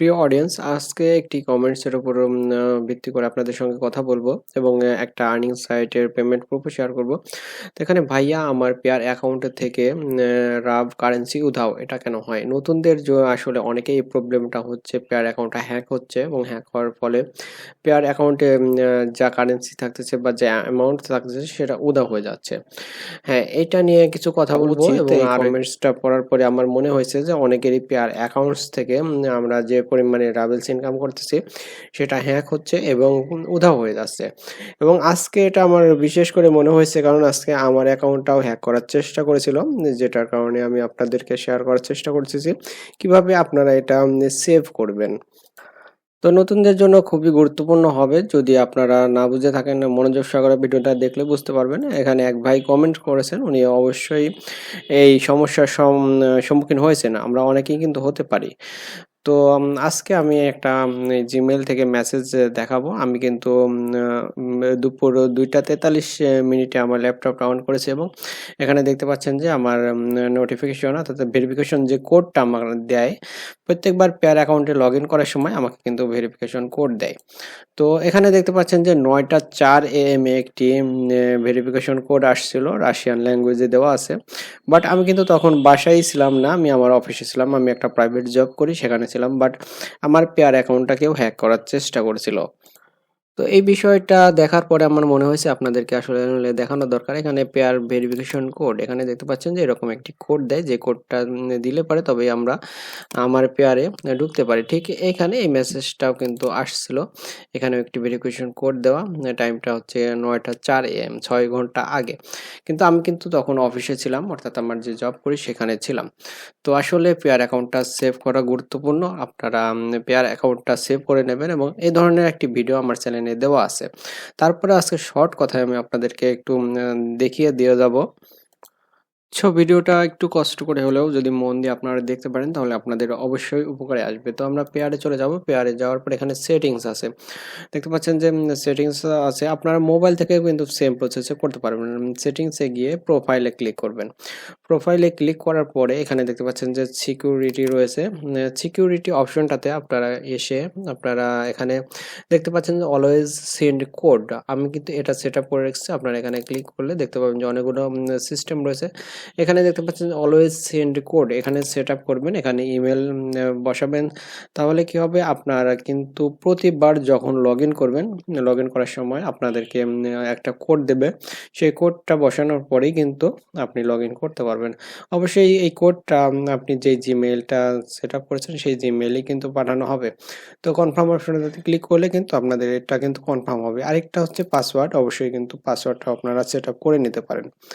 প্রিয় অডিয়েন্স আজকে একটি কমেন্টসের উপর ভিত্তি করে আপনাদের সঙ্গে কথা বলব এবং একটা আর্নিং সাইটের পেমেন্ট প্রুফ শেয়ার করব। তো এখানে ভাইয়া আমার পেয়ার অ্যাকাউন্টের থেকে রাব কারেন্সি উধাও। এটা কেন হয়? নতুনদের যে আসলে অনেকেই এই প্রবলেমটা হচ্ছে পেয়ার অ্যাকাউন্টটা হ্যাক হচ্ছে এবং হ্যাক হওয়ার ফলে পেয়ার অ্যাকাউন্টে যা কারেন্সি থাকতেছে বা যা অ্যামাউন্ট থাকতেছে সেটা উধাও হয়ে যাচ্ছে। হ্যাঁ এটা নিয়ে কিছু কথা বলব উচিত এবং কমেন্টসটা পড়ার পরে আমার মনে হয়েছে যে অনেকেরই পেয়ার অ্যাকাউন্টস থেকে আমরা যে পরিমাণে রাবেলস ইনকাম করতেছি, সেটা হ্যাক হচ্ছে এবং উধাও হয়ে যাচ্ছে। এবং আজকে এটা আমার বিশেষ করে মনে হয়েছে, কারণ আজকে আমার অ্যাকাউন্টটাও হ্যাক করার চেষ্টা করেছিল, যেটার কারণে আমি আপনাদেরকে শেয়ার করার চেষ্টা করতেছি, কীভাবে আপনারা এটা সেভ করবেন। তো নতুনদের জন্য খুবই গুরুত্বপূর্ণ হবে, যদি আপনারা না বুঝে থাকেন, মনোযোগ সহকারে ভিডিওটা দেখলে বুঝতে পারবেন। এখানে এক ভাই কমেন্ট করেছেন, উনি অবশ্যই এই সমস্যার সম- সম্মুখীন হয়েছেন, আমরা অনেকেই কিন্তু হতে পারি। তো আজকে আমি একটা জিমেল থেকে মেসেজ দেখাবো। আমি কিন্তু দুপুর দুইটা তেতাল্লিশ মিনিটে আমার ল্যাপটপটা অন করেছি এবং এখানে দেখতে পাচ্ছেন যে আমার নোটিফিকেশন অর্থাৎ ভেরিফিকেশন যে কোডটা আমার দেয়, প্রত্যেকবার পেয়ার অ্যাকাউন্টে লগ ইন করার সময় আমাকে কিন্তু ভেরিফিকেশন কোড দেয়। তো, এখানে দেখতে পাচ্ছেন যে নয়টা চার এ এম এ একটি ভেরিফিকেশন কোড আসছিল রাশিয়ান ল্যাঙ্গুয়েজে দেওয়া আছে। বাট আমি কিন্তু তখন বাসায় ছিলাম না, আমি আমার অফিসে ছিলাম, আমি একটা প্রাইভেট জব করি, সেখানে ছিলাম বাট আমার পেয়ার অ্যাকাউন্টটাকেও হ্যাক করার চেষ্টা করেছিল। তো এই বিষয়টা দেখার পরে আমার মনে হয়েছে আপনাদেরকে আসলে দেখানো দরকার। এখানে পেয়ার ভেরিফিকেশন কোড এখানে দেখতে পাচ্ছেন যে এরকম একটি কোড দেয়, যে কোডটা দিলে পারে তবে আমরা আমার পেয়ারে ঢুকতে পারি। ঠিক এখানে এই মেসেজটাও কিন্তু আসছিল। এখানেও একটি ভেরিফিকেশন কোড দেওয়া টাইমটা হচ্ছে নয়টা চার এম ছয় ঘণ্টা আগে। কিন্তু আমি কিন্তু তখন অফিসে ছিলাম, অর্থাৎ আমার যে জব করি সেখানে ছিলাম। তো আসলে পেয়ার অ্যাকাউন্টটা সেভ করা গুরুত্বপূর্ণ। আপনারা পেয়ার অ্যাকাউন্টটা সেভ করে নেবেন এবং এই ধরনের একটি ভিডিও আমার চ্যানেলে দেওয়া আছে। তারপরে আজকে শর্ট কথায় আমি আপনাদেরকে একটু দেখিয়ে দিয়ে যাব। সো ভিডিওটা একটু কষ্ট করে হলেও যদি মন দিয়ে আপনারা দেখতে পারেন, তাহলে আপনাদের অবশ্যই উপকারে আসবে। তো আমরা পেয়ারে চলে যাব। পেয়ারে যাওয়ার পর এখানে সেটিংস আছে। দেখতে পাচ্ছেন যে সেটিংস আছে। আপনারা মোবাইল থেকে কিন্তু সেম প্রসেসে করতে পারবেন। সেটিংসে গিয়ে প্রোফাইলে ক্লিক করবেন। প্রোফাইলে ক্লিক করার পরে এখানে দেখতে পাচ্ছেন যে সিকিউরিটি রয়েছে। সিকিউরিটি অপশনটাতে আপনারা এসে আপনারা এখানে দেখতে পাচ্ছেন যে অলওয়েজ সেন্ড কোড আমি কিন্তু এটা সেট আপ করে রেখেছি। আপনারা এখানে ক্লিক করলে দেখতে পাবেন যে, অনেকগুলো সিস্টেম রয়েছে। এখানে দেখতে পাচ্ছেন অলওয়েজ সেন্ড কোড এখানে সেট আপ করবেন, এখানে ইমেল বসাবেন। তাহলে কি হবে? আপনারা কিন্তু প্রতিবার যখন লগ করবেন লগ করার সময় আপনাদেরকে একটা কোড দেবে। সেই কোডটা বসানোর পরেই কিন্তু আপনি লগ করতে পারবেন। অবশ্যই এই কোডটা আপনি যে জিমেলটা সেট আপ করেছেন, সেই জিমেলই কিন্তু পাঠানো হবে। তো কনফার্ম অপশনটাতে ক্লিক করলে কিন্তু আপনাদের এটা কিন্তু কনফার্ম হবে। আরেকটা হচ্ছে পাসওয়ার্ড অবশ্যই কিন্তু পাসওয়ার্ডটা আপনারা সেট করে নিতে পারেন।